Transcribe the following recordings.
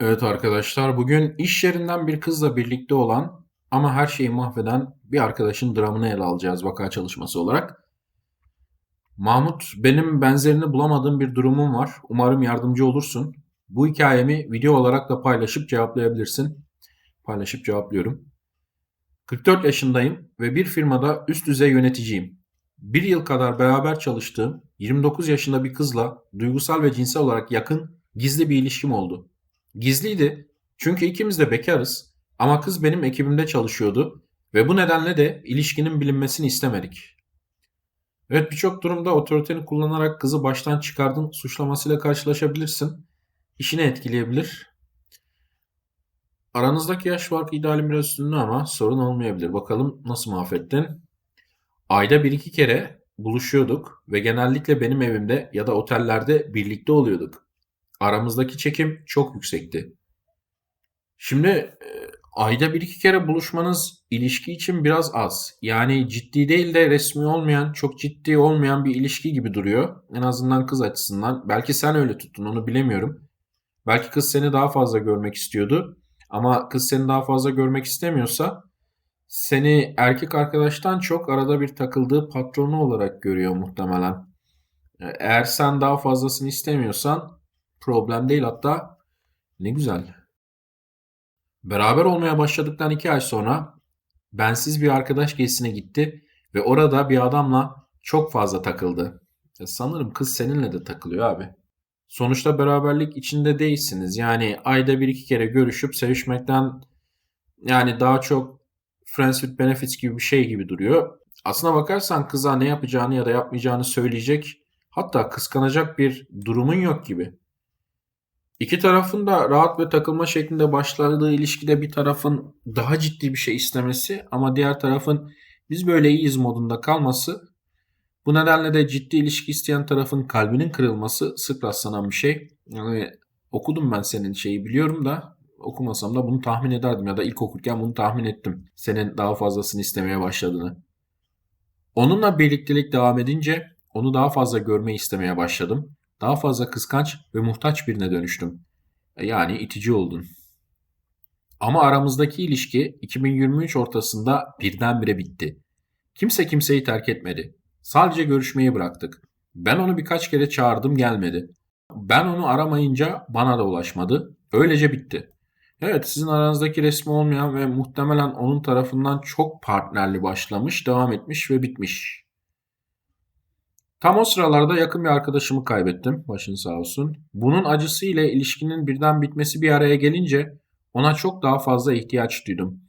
Evet arkadaşlar, bugün iş yerinden bir kızla birlikte olan ama her şeyi mahveden bir arkadaşın dramını ele alacağız vaka çalışması olarak. Mahmut, benim benzerini bulamadığım bir durumum var. Umarım yardımcı olursun. Bu hikayemi video olarak da paylaşıp cevaplayabilirsin. Paylaşıp cevaplıyorum. 44 yaşındayım ve bir firmada üst düzey yöneticiyim. Bir yıl kadar beraber çalıştığım 29 yaşında bir kızla duygusal ve cinsel olarak yakın gizli bir ilişkim oldu. Gizliydi çünkü ikimiz de bekarız ama kız benim ekibimde çalışıyordu ve bu nedenle de ilişkinin bilinmesini istemedik. Evet birçok durumda otoriteni kullanarak kızı baştan çıkardın suçlamasıyla karşılaşabilirsin. İşini etkileyebilir. Aranızdaki yaş farkı idealin biraz üstünde ama sorun olmayabilir. Bakalım nasıl mahvettin? Ayda bir iki kere buluşuyorduk ve genellikle benim evimde ya da otellerde birlikte oluyorduk. Aramızdaki çekim çok yüksekti. Şimdi e, ayda bir iki kere buluşmanız ilişki için biraz az. Yani ciddi değil de resmi olmayan, çok ciddi olmayan bir ilişki gibi duruyor. En azından kız açısından. Belki sen öyle tuttun onu bilemiyorum. Belki kız seni daha fazla görmek istiyordu. Ama kız seni daha fazla görmek istemiyorsa seni erkek arkadaştan çok arada bir takıldığı patronu olarak görüyor muhtemelen. E, eğer sen daha fazlasını istemiyorsan Problem değil hatta ne güzel. Beraber olmaya başladıktan iki ay sonra bensiz bir arkadaş gezisine gitti ve orada bir adamla çok fazla takıldı. Ya sanırım kız seninle de takılıyor abi. Sonuçta beraberlik içinde değilsiniz. Yani ayda bir iki kere görüşüp sevişmekten yani daha çok friends with benefits gibi bir şey gibi duruyor. Aslına bakarsan kıza ne yapacağını ya da yapmayacağını söyleyecek hatta kıskanacak bir durumun yok gibi. İki tarafın da rahat ve takılma şeklinde başladığı ilişkide bir tarafın daha ciddi bir şey istemesi ama diğer tarafın biz böyle iyiyiz modunda kalması bu nedenle de ciddi ilişki isteyen tarafın kalbinin kırılması sık rastlanan bir şey. Yani okudum ben senin şeyi biliyorum da okumasam da bunu tahmin ederdim ya da ilk okurken bunu tahmin ettim. Senin daha fazlasını istemeye başladığını. Onunla birliktelik devam edince onu daha fazla görmeyi istemeye başladım. Daha fazla kıskanç ve muhtaç birine dönüştüm. E, yani itici oldun. Ama aramızdaki ilişki 2023 ortasında birdenbire bitti. Kimse kimseyi terk etmedi. Sadece görüşmeyi bıraktık. Ben onu birkaç kere çağırdım gelmedi. Ben onu aramayınca bana da ulaşmadı. Öylece bitti. Evet sizin aranızdaki resmi olmayan ve muhtemelen onun tarafından çok partnerli başlamış, devam etmiş ve bitmiş. Tam o sıralarda yakın bir arkadaşımı kaybettim. Başın sağ olsun. Bunun acısı ile ilişkinin birden bitmesi bir araya gelince ona çok daha fazla ihtiyaç duydum.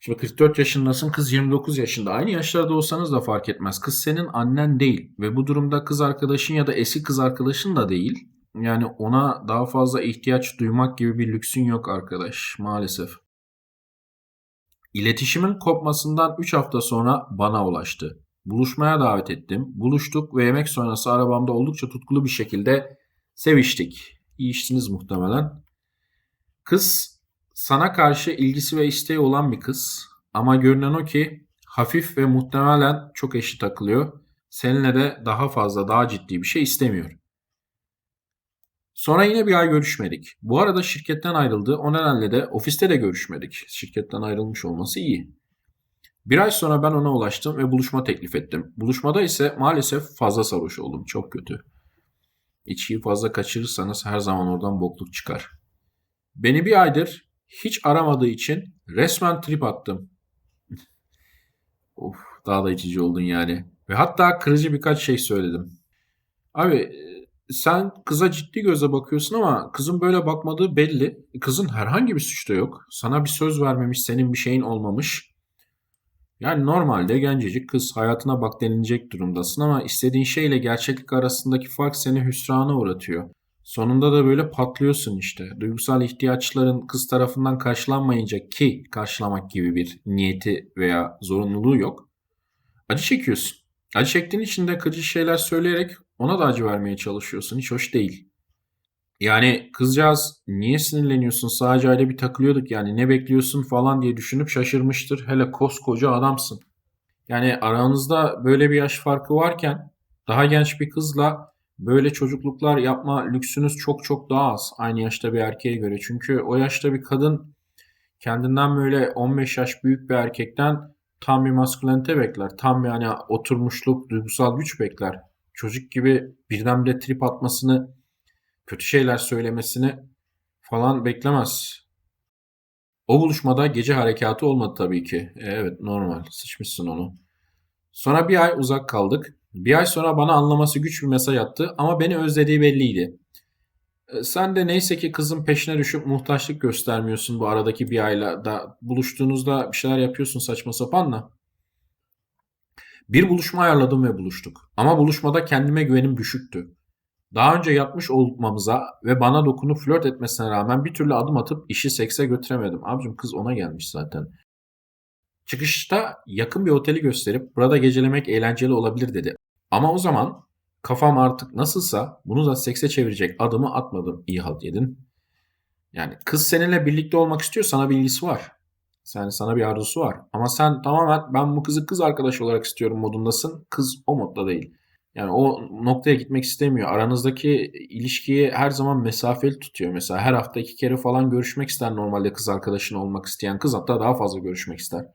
Şimdi 44 yaşındasın, kız 29 yaşında. Aynı yaşlarda olsanız da fark etmez. Kız senin annen değil ve bu durumda kız arkadaşın ya da eski kız arkadaşın da değil. Yani ona daha fazla ihtiyaç duymak gibi bir lüksün yok arkadaş maalesef. İletişimin kopmasından 3 hafta sonra bana ulaştı. Buluşmaya davet ettim. Buluştuk ve yemek sonrası arabamda oldukça tutkulu bir şekilde seviştik. İyi içtiniz muhtemelen. Kız sana karşı ilgisi ve isteği olan bir kız. Ama görünen o ki hafif ve muhtemelen çok eşit takılıyor. Seninle de daha fazla, daha ciddi bir şey istemiyor. Sonra yine bir ay görüşmedik. Bu arada şirketten ayrıldı. O nedenle de ofiste de görüşmedik. Şirketten ayrılmış olması iyi. Bir ay sonra ben ona ulaştım ve buluşma teklif ettim. Buluşmada ise maalesef fazla sarhoş oldum. Çok kötü. İçkiyi fazla kaçırırsanız her zaman oradan bokluk çıkar. Beni bir aydır hiç aramadığı için resmen trip attım. of daha da içici oldun yani. Ve hatta kırıcı birkaç şey söyledim. Abi sen kıza ciddi göze bakıyorsun ama kızın böyle bakmadığı belli. Kızın herhangi bir suçu da yok. Sana bir söz vermemiş, senin bir şeyin olmamış. Yani normalde gencecik kız hayatına bak denilecek durumdasın ama istediğin şeyle gerçeklik arasındaki fark seni hüsrana uğratıyor. Sonunda da böyle patlıyorsun işte. Duygusal ihtiyaçların kız tarafından karşılanmayınca ki karşılamak gibi bir niyeti veya zorunluluğu yok. Acı çekiyorsun. Acı çektiğin için de kırıcı şeyler söyleyerek ona da acı vermeye çalışıyorsun. Hiç hoş değil. Yani kızcağız niye sinirleniyorsun sadece aile bir takılıyorduk yani ne bekliyorsun falan diye düşünüp şaşırmıştır. Hele koskoca adamsın. Yani aranızda böyle bir yaş farkı varken daha genç bir kızla böyle çocukluklar yapma lüksünüz çok çok daha az aynı yaşta bir erkeğe göre. Çünkü o yaşta bir kadın kendinden böyle 15 yaş büyük bir erkekten tam bir maskülenite bekler. Tam yani oturmuşluk, duygusal güç bekler. Çocuk gibi birdenbire trip atmasını, kötü şeyler söylemesini falan beklemez. O buluşmada gece harekatı olmadı tabii ki. E, evet normal. Sıçmışsın onu. Sonra bir ay uzak kaldık. Bir ay sonra bana anlaması güç bir mesaj attı ama beni özlediği belliydi. E, sen de neyse ki kızın peşine düşüp muhtaçlık göstermiyorsun bu aradaki bir ayla da buluştuğunuzda bir şeyler yapıyorsun saçma sapanla. Bir buluşma ayarladım ve buluştuk. Ama buluşmada kendime güvenim düşüktü. Daha önce yapmış olmamıza ve bana dokunup flört etmesine rağmen bir türlü adım atıp işi sekse götüremedim. Abicim kız ona gelmiş zaten. Çıkışta yakın bir oteli gösterip burada gecelemek eğlenceli olabilir dedi. Ama o zaman kafam artık nasılsa bunu da sekse çevirecek adımı atmadım. İyi halt yedin. Yani kız seninle birlikte olmak istiyor sana bir ilgisi var. Yani sana bir arzusu var. Ama sen tamamen ben bu kızı kız arkadaş olarak istiyorum modundasın. Kız o modda değil. Yani o noktaya gitmek istemiyor. Aranızdaki ilişkiyi her zaman mesafeli tutuyor. Mesela her hafta iki kere falan görüşmek ister normalde kız arkadaşın olmak isteyen kız hatta daha fazla görüşmek ister.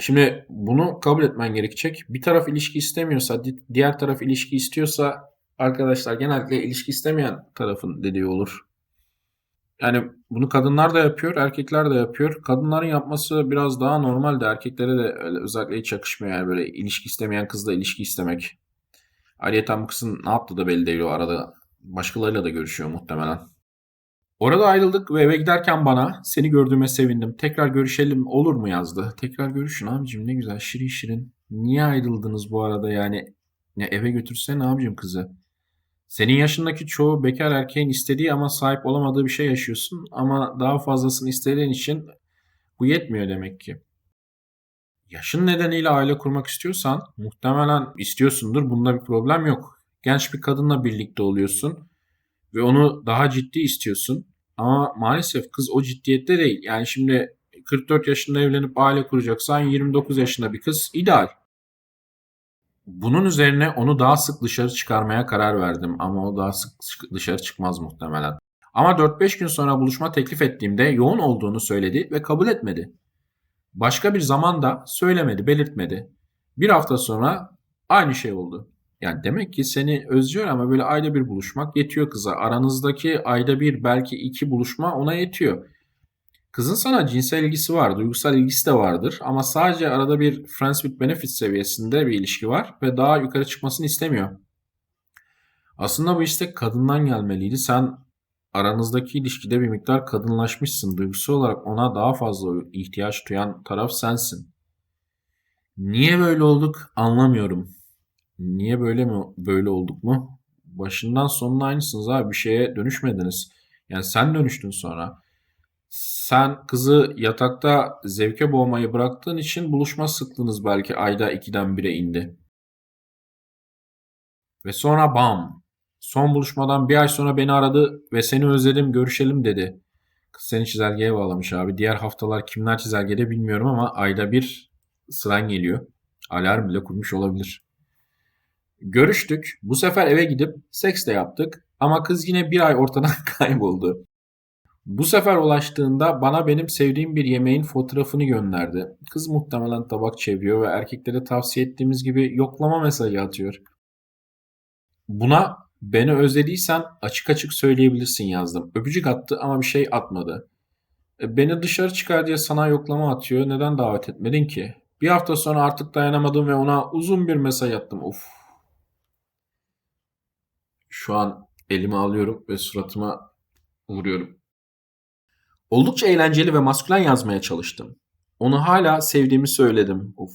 Şimdi bunu kabul etmen gerekecek. Bir taraf ilişki istemiyorsa, diğer taraf ilişki istiyorsa arkadaşlar genellikle ilişki istemeyen tarafın dediği olur. Yani bunu kadınlar da yapıyor, erkekler de yapıyor. Kadınların yapması biraz daha normalde. Erkeklere de özellikle hiç yakışmıyor yani böyle ilişki istemeyen kızla ilişki istemek. Ayrıca bu kızın ne yaptığı da belli değil o arada. Başkalarıyla da görüşüyor muhtemelen. Orada ayrıldık ve eve giderken bana seni gördüğüme sevindim. Tekrar görüşelim olur mu yazdı. Tekrar görüşün abicim ne güzel şirin şirin. Niye ayrıldınız bu arada yani? Ne eve götürsene abicim kızı. Senin yaşındaki çoğu bekar erkeğin istediği ama sahip olamadığı bir şey yaşıyorsun. Ama daha fazlasını istediğin için bu yetmiyor demek ki. Yaşın nedeniyle aile kurmak istiyorsan muhtemelen istiyorsundur. Bunda bir problem yok. Genç bir kadınla birlikte oluyorsun ve onu daha ciddi istiyorsun. Ama maalesef kız o ciddiyette değil. Yani şimdi 44 yaşında evlenip aile kuracaksan 29 yaşında bir kız ideal. Bunun üzerine onu daha sık dışarı çıkarmaya karar verdim ama o daha sık dışarı çıkmaz muhtemelen. Ama 4-5 gün sonra buluşma teklif ettiğimde yoğun olduğunu söyledi ve kabul etmedi. Başka bir zaman da söylemedi, belirtmedi. Bir hafta sonra aynı şey oldu. Yani demek ki seni özlüyor ama böyle ayda bir buluşmak yetiyor kıza. Aranızdaki ayda bir belki iki buluşma ona yetiyor. Kızın sana cinsel ilgisi var, duygusal ilgisi de vardır ama sadece arada bir friends with benefits seviyesinde bir ilişki var ve daha yukarı çıkmasını istemiyor. Aslında bu istek kadından gelmeliydi. Sen aranızdaki ilişkide bir miktar kadınlaşmışsın. Duygusal olarak ona daha fazla ihtiyaç duyan taraf sensin. Niye böyle olduk anlamıyorum. Niye böyle mi böyle olduk mu? Başından sonuna aynısınız abi. Bir şeye dönüşmediniz. Yani sen dönüştün sonra. Sen kızı yatakta zevke boğmayı bıraktığın için buluşma sıklığınız belki ayda ikiden bire indi. Ve sonra bam. Son buluşmadan bir ay sonra beni aradı ve seni özledim görüşelim dedi. Kız seni çizelgeye bağlamış abi. Diğer haftalar kimler çizelgede bilmiyorum ama ayda bir sıran geliyor. Alarm bile kurmuş olabilir. Görüştük. Bu sefer eve gidip seks de yaptık. Ama kız yine bir ay ortadan kayboldu. Bu sefer ulaştığında bana benim sevdiğim bir yemeğin fotoğrafını gönderdi. Kız muhtemelen tabak çeviriyor ve erkeklere tavsiye ettiğimiz gibi yoklama mesajı atıyor. Buna beni özlediysen açık açık söyleyebilirsin yazdım. Öpücük attı ama bir şey atmadı. E, beni dışarı çıkar diye sana yoklama atıyor. Neden davet etmedin ki? Bir hafta sonra artık dayanamadım ve ona uzun bir mesaj attım. Of. Şu an elimi alıyorum ve suratıma vuruyorum. Oldukça eğlenceli ve maskülen yazmaya çalıştım. Onu hala sevdiğimi söyledim. Of.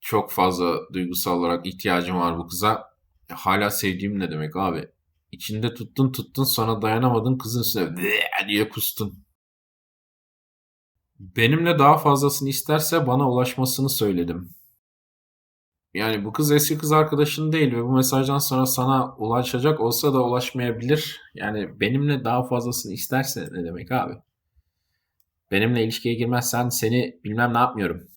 Çok fazla duygusal olarak ihtiyacım var bu kıza. Hala sevdiğim ne demek abi? İçinde tuttun tuttun sonra dayanamadın kızın üstüne diye kustun. Benimle daha fazlasını isterse bana ulaşmasını söyledim. Yani bu kız eski kız arkadaşın değil ve bu mesajdan sonra sana ulaşacak olsa da ulaşmayabilir. Yani benimle daha fazlasını isterse ne demek abi? Benimle ilişkiye girmezsen seni bilmem ne yapmıyorum.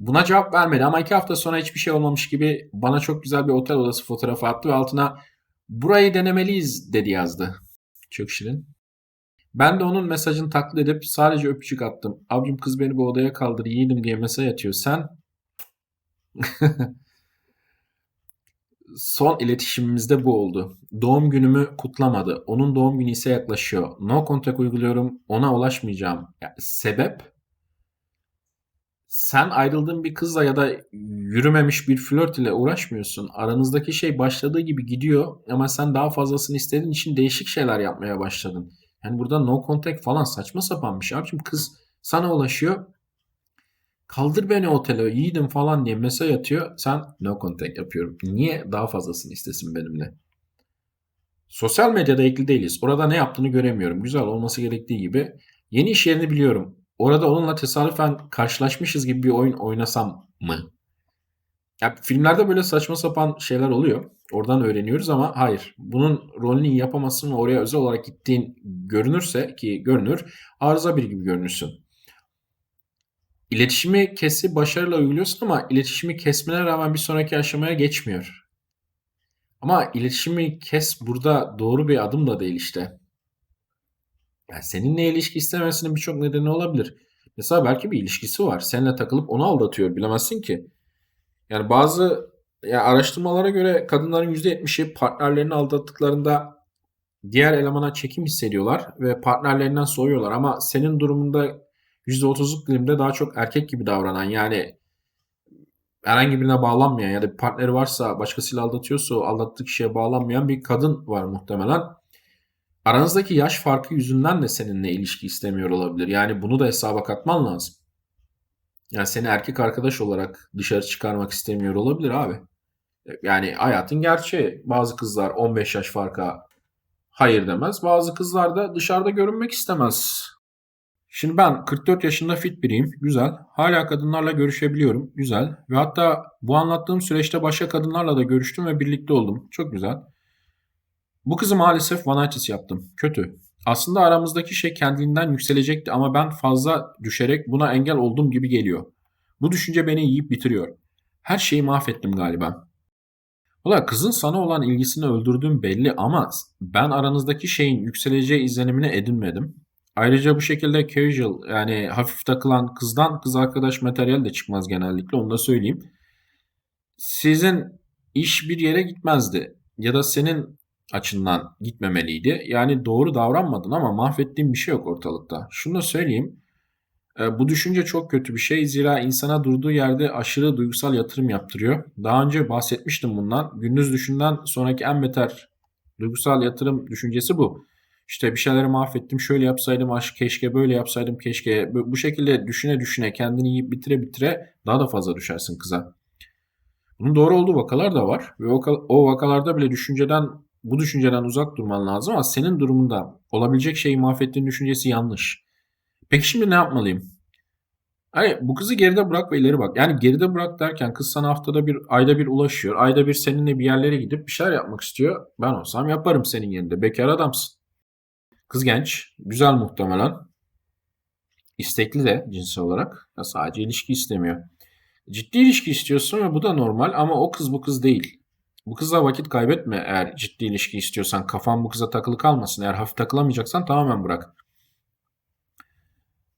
Buna cevap vermedi ama iki hafta sonra hiçbir şey olmamış gibi bana çok güzel bir otel odası fotoğrafı attı ve altına burayı denemeliyiz dedi yazdı. Çok şirin. Ben de onun mesajını taklit edip sadece öpücük attım. Abicim kız beni bu odaya kaldır yiğidim diye mesaj atıyor. Sen son iletişimimizde bu oldu. Doğum günümü kutlamadı. Onun doğum günü ise yaklaşıyor. No contact uyguluyorum. Ona ulaşmayacağım. Yani sebep sen ayrıldığın bir kızla ya da yürümemiş bir flört ile uğraşmıyorsun. Aranızdaki şey başladığı gibi gidiyor ama sen daha fazlasını istediğin için değişik şeyler yapmaya başladın. Yani burada no contact falan saçma sapan bir şey. Abicim kız sana ulaşıyor. Kaldır beni otele yiğidim falan diye mesaj atıyor. Sen no contact yapıyorum. Niye daha fazlasını istesin benimle? Sosyal medyada ekli değiliz. Orada ne yaptığını göremiyorum. Güzel olması gerektiği gibi. Yeni iş yerini biliyorum. Orada onunla tesadüfen karşılaşmışız gibi bir oyun oynasam mı? Ya filmlerde böyle saçma sapan şeyler oluyor. Oradan öğreniyoruz ama hayır. Bunun rolünü yapamazsın ve oraya özel olarak gittiğin görünürse ki görünür arıza bir gibi görünürsün. İletişimi kesi başarıyla uyguluyorsun ama iletişimi kesmene rağmen bir sonraki aşamaya geçmiyor. Ama iletişimi kes burada doğru bir adım da değil işte. Yani seninle ilişki istemesinin birçok nedeni olabilir. Mesela belki bir ilişkisi var. Seninle takılıp onu aldatıyor. Bilemezsin ki. Yani bazı ya araştırmalara göre kadınların %70'i partnerlerini aldattıklarında diğer elemana çekim hissediyorlar ve partnerlerinden soğuyorlar. Ama senin durumunda %30'luk dilimde daha çok erkek gibi davranan yani herhangi birine bağlanmayan ya da bir partneri varsa başkasıyla aldatıyorsa aldattığı kişiye bağlanmayan bir kadın var muhtemelen. Aranızdaki yaş farkı yüzünden de seninle ilişki istemiyor olabilir. Yani bunu da hesaba katman lazım. Yani seni erkek arkadaş olarak dışarı çıkarmak istemiyor olabilir abi. Yani hayatın gerçeği. Bazı kızlar 15 yaş farka hayır demez. Bazı kızlar da dışarıda görünmek istemez. Şimdi ben 44 yaşında fit biriyim. Güzel. Hala kadınlarla görüşebiliyorum. Güzel. Ve hatta bu anlattığım süreçte başka kadınlarla da görüştüm ve birlikte oldum. Çok güzel. Bu kızı maalesef vanitis yaptım. Kötü. Aslında aramızdaki şey kendiliğinden yükselecekti ama ben fazla düşerek buna engel oldum gibi geliyor. Bu düşünce beni yiyip bitiriyor. Her şeyi mahvettim galiba. Ula kızın sana olan ilgisini öldürdüğüm belli ama ben aranızdaki şeyin yükseleceği izlenimini edinmedim. Ayrıca bu şekilde casual yani hafif takılan kızdan kız arkadaş materyal de çıkmaz genellikle onu da söyleyeyim. Sizin iş bir yere gitmezdi ya da senin açından gitmemeliydi. Yani doğru davranmadın ama mahvettiğin bir şey yok ortalıkta. Şunu da söyleyeyim. E, bu düşünce çok kötü bir şey. Zira insana durduğu yerde aşırı duygusal yatırım yaptırıyor. Daha önce bahsetmiştim bundan. Gündüz düşünden sonraki en beter duygusal yatırım düşüncesi bu. İşte bir şeyleri mahvettim, şöyle yapsaydım aşk keşke, böyle yapsaydım keşke. Bu şekilde düşüne düşüne kendini yiyip bitire bitire daha da fazla düşersin kıza. Bunun doğru olduğu vakalar da var. Ve o, o vakalarda bile düşünceden bu düşünceden uzak durman lazım ama senin durumunda olabilecek şeyi mahvettiğin düşüncesi yanlış. Peki şimdi ne yapmalıyım? Hani bu kızı geride bırak ve ileri bak. Yani geride bırak derken kız sana haftada bir, ayda bir ulaşıyor. Ayda bir seninle bir yerlere gidip bir şeyler yapmak istiyor. Ben olsam yaparım senin yerinde. Bekar adamsın. Kız genç. Güzel muhtemelen. İstekli de cinsel olarak. Ya sadece ilişki istemiyor. Ciddi ilişki istiyorsun ve bu da normal ama o kız bu kız değil. Bu kızla vakit kaybetme eğer ciddi ilişki istiyorsan. Kafan bu kıza takılı kalmasın. Eğer hafif takılamayacaksan tamamen bırak.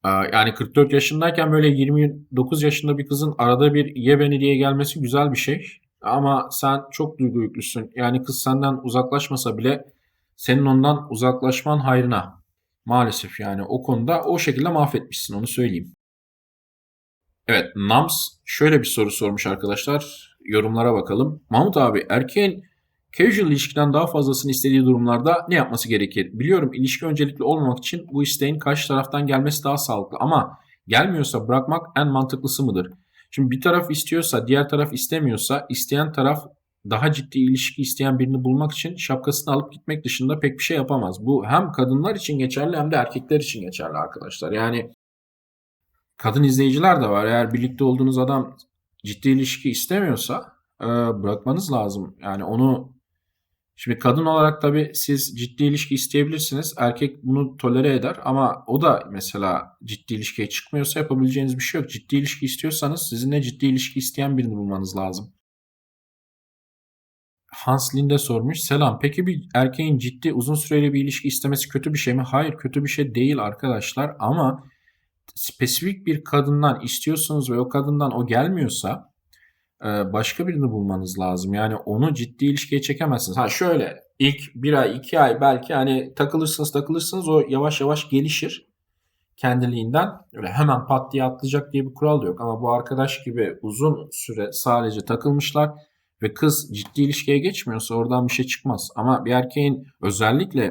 Yani 44 yaşındayken böyle 29 yaşında bir kızın arada bir ye beni diye gelmesi güzel bir şey. Ama sen çok duygu yüklüsün. Yani kız senden uzaklaşmasa bile senin ondan uzaklaşman hayrına. Maalesef yani o konuda o şekilde mahvetmişsin onu söyleyeyim. Evet Nams şöyle bir soru sormuş arkadaşlar yorumlara bakalım. Mahmut abi erkeğin casual ilişkiden daha fazlasını istediği durumlarda ne yapması gerekir? Biliyorum ilişki öncelikli olmamak için bu isteğin karşı taraftan gelmesi daha sağlıklı ama gelmiyorsa bırakmak en mantıklısı mıdır? Şimdi bir taraf istiyorsa diğer taraf istemiyorsa isteyen taraf daha ciddi ilişki isteyen birini bulmak için şapkasını alıp gitmek dışında pek bir şey yapamaz. Bu hem kadınlar için geçerli hem de erkekler için geçerli arkadaşlar. Yani kadın izleyiciler de var. Eğer birlikte olduğunuz adam ciddi ilişki istemiyorsa e, bırakmanız lazım. Yani onu Şimdi kadın olarak tabii siz ciddi ilişki isteyebilirsiniz. Erkek bunu tolere eder ama o da mesela ciddi ilişkiye çıkmıyorsa yapabileceğiniz bir şey yok. Ciddi ilişki istiyorsanız sizinle ciddi ilişki isteyen birini bulmanız lazım. Hans Linde sormuş. Selam. Peki bir erkeğin ciddi uzun süreli bir ilişki istemesi kötü bir şey mi? Hayır kötü bir şey değil arkadaşlar ama spesifik bir kadından istiyorsunuz ve o kadından o gelmiyorsa e, başka birini bulmanız lazım. Yani onu ciddi ilişkiye çekemezsiniz. Ha şöyle ilk bir ay iki ay belki hani takılırsınız takılırsınız o yavaş yavaş gelişir kendiliğinden. Öyle hemen pat diye atlayacak diye bir kural yok. Ama bu arkadaş gibi uzun süre sadece takılmışlar ve kız ciddi ilişkiye geçmiyorsa oradan bir şey çıkmaz. Ama bir erkeğin özellikle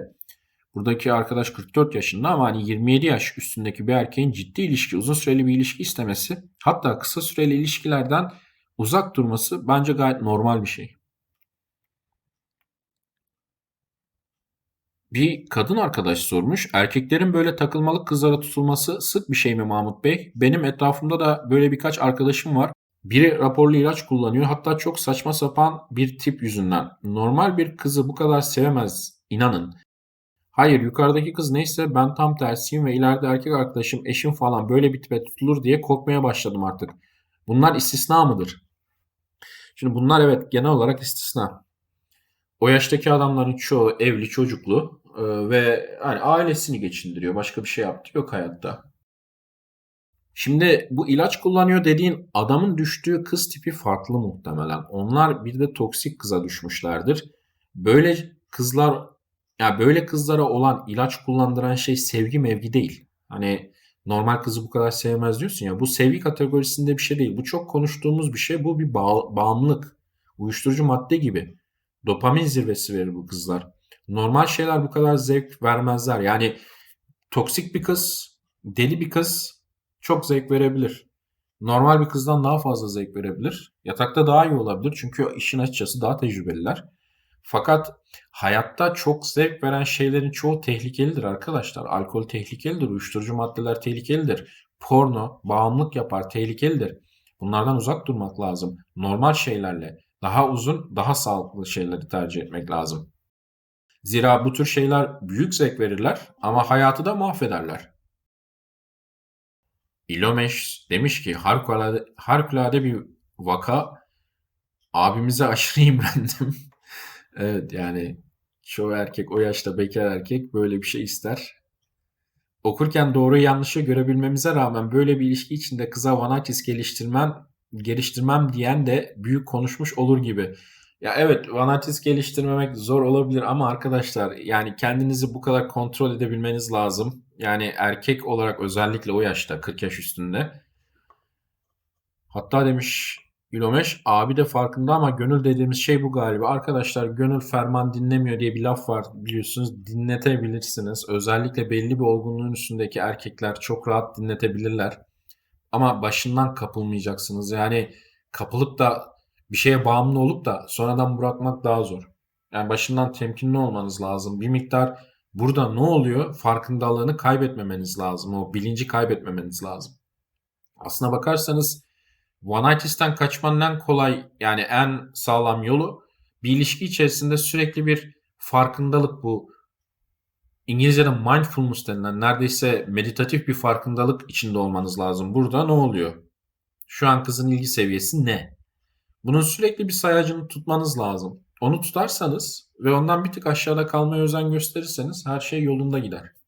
buradaki arkadaş 44 yaşında ama hani 27 yaş üstündeki bir erkeğin ciddi ilişki, uzun süreli bir ilişki istemesi hatta kısa süreli ilişkilerden uzak durması bence gayet normal bir şey. Bir kadın arkadaş sormuş. Erkeklerin böyle takılmalık kızlara tutulması sık bir şey mi Mahmut Bey? Benim etrafımda da böyle birkaç arkadaşım var. Biri raporlu ilaç kullanıyor. Hatta çok saçma sapan bir tip yüzünden. Normal bir kızı bu kadar sevemez inanın. Hayır yukarıdaki kız neyse ben tam tersiyim ve ileride erkek arkadaşım, eşim falan böyle bir tipe tutulur diye korkmaya başladım artık. Bunlar istisna mıdır? Şimdi bunlar evet genel olarak istisna. O yaştaki adamların çoğu evli, çocuklu e, ve hani ailesini geçindiriyor. Başka bir şey yaptı yok hayatta. Şimdi bu ilaç kullanıyor dediğin adamın düştüğü kız tipi farklı muhtemelen. Onlar bir de toksik kıza düşmüşlerdir. Böyle kızlar ya böyle kızlara olan ilaç kullandıran şey sevgi mevgi değil. Hani normal kızı bu kadar sevmez diyorsun ya. Bu sevgi kategorisinde bir şey değil. Bu çok konuştuğumuz bir şey. Bu bir bağ, bağımlılık. Uyuşturucu madde gibi. Dopamin zirvesi verir bu kızlar. Normal şeyler bu kadar zevk vermezler. Yani toksik bir kız, deli bir kız çok zevk verebilir. Normal bir kızdan daha fazla zevk verebilir. Yatakta daha iyi olabilir. Çünkü işin açıkçası daha tecrübeliler. Fakat hayatta çok zevk veren şeylerin çoğu tehlikelidir arkadaşlar. Alkol tehlikelidir, uyuşturucu maddeler tehlikelidir. Porno, bağımlılık yapar, tehlikelidir. Bunlardan uzak durmak lazım. Normal şeylerle, daha uzun, daha sağlıklı şeyleri tercih etmek lazım. Zira bu tür şeyler büyük zevk verirler ama hayatı da mahvederler. İlomeş demiş ki harikulade, harikulade bir vaka abimize aşırı imrendim. Evet yani çoğu erkek o yaşta bekar erkek böyle bir şey ister. Okurken doğru yanlışı görebilmemize rağmen böyle bir ilişki içinde kıza vanatis geliştirmem, geliştirmem diyen de büyük konuşmuş olur gibi. Ya evet vanatis geliştirmemek zor olabilir ama arkadaşlar yani kendinizi bu kadar kontrol edebilmeniz lazım. Yani erkek olarak özellikle o yaşta 40 yaş üstünde. Hatta demiş Gülomeş abi de farkında ama gönül dediğimiz şey bu galiba. Arkadaşlar gönül ferman dinlemiyor diye bir laf var biliyorsunuz. Dinletebilirsiniz. Özellikle belli bir olgunluğun üstündeki erkekler çok rahat dinletebilirler. Ama başından kapılmayacaksınız. Yani kapılıp da bir şeye bağımlı olup da sonradan bırakmak daha zor. Yani başından temkinli olmanız lazım. Bir miktar burada ne oluyor farkındalığını kaybetmemeniz lazım. O bilinci kaybetmemeniz lazım. Aslına bakarsanız One Night'isten kaçmanın en kolay yani en sağlam yolu bir ilişki içerisinde sürekli bir farkındalık bu. İngilizce'de mindfulness denilen neredeyse meditatif bir farkındalık içinde olmanız lazım. Burada ne oluyor? Şu an kızın ilgi seviyesi ne? Bunun sürekli bir sayacını tutmanız lazım. Onu tutarsanız ve ondan bir tık aşağıda kalmaya özen gösterirseniz her şey yolunda gider.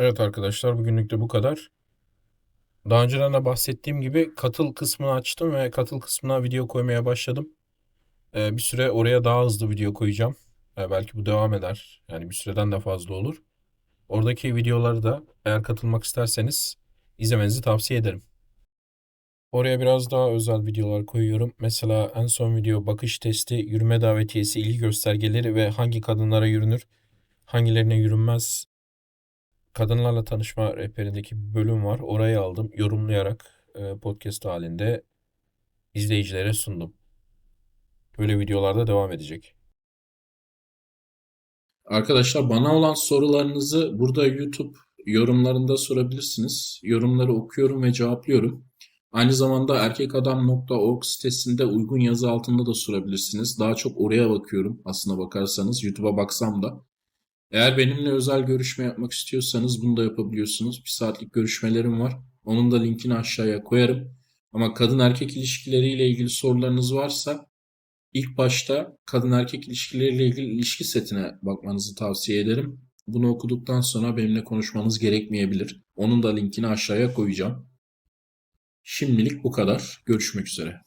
Evet arkadaşlar bugünlük de bu kadar. Daha önceden de bahsettiğim gibi katıl kısmını açtım ve katıl kısmına video koymaya başladım. Ee, bir süre oraya daha hızlı video koyacağım. Ee, belki bu devam eder. Yani bir süreden de fazla olur. Oradaki videoları da eğer katılmak isterseniz izlemenizi tavsiye ederim. Oraya biraz daha özel videolar koyuyorum. Mesela en son video bakış testi, yürüme davetiyesi, ilgi göstergeleri ve hangi kadınlara yürünür, hangilerine yürünmez kadınlarla tanışma rehberindeki bir bölüm var. Orayı aldım. Yorumlayarak e, podcast halinde izleyicilere sundum. Böyle videolarda devam edecek. Arkadaşlar bana olan sorularınızı burada YouTube yorumlarında sorabilirsiniz. Yorumları okuyorum ve cevaplıyorum. Aynı zamanda erkekadam.org sitesinde uygun yazı altında da sorabilirsiniz. Daha çok oraya bakıyorum aslına bakarsanız. YouTube'a baksam da. Eğer benimle özel görüşme yapmak istiyorsanız bunu da yapabiliyorsunuz. Bir saatlik görüşmelerim var. Onun da linkini aşağıya koyarım. Ama kadın erkek ilişkileriyle ilgili sorularınız varsa ilk başta kadın erkek ilişkileriyle ilgili ilişki setine bakmanızı tavsiye ederim. Bunu okuduktan sonra benimle konuşmanız gerekmeyebilir. Onun da linkini aşağıya koyacağım. Şimdilik bu kadar. Görüşmek üzere.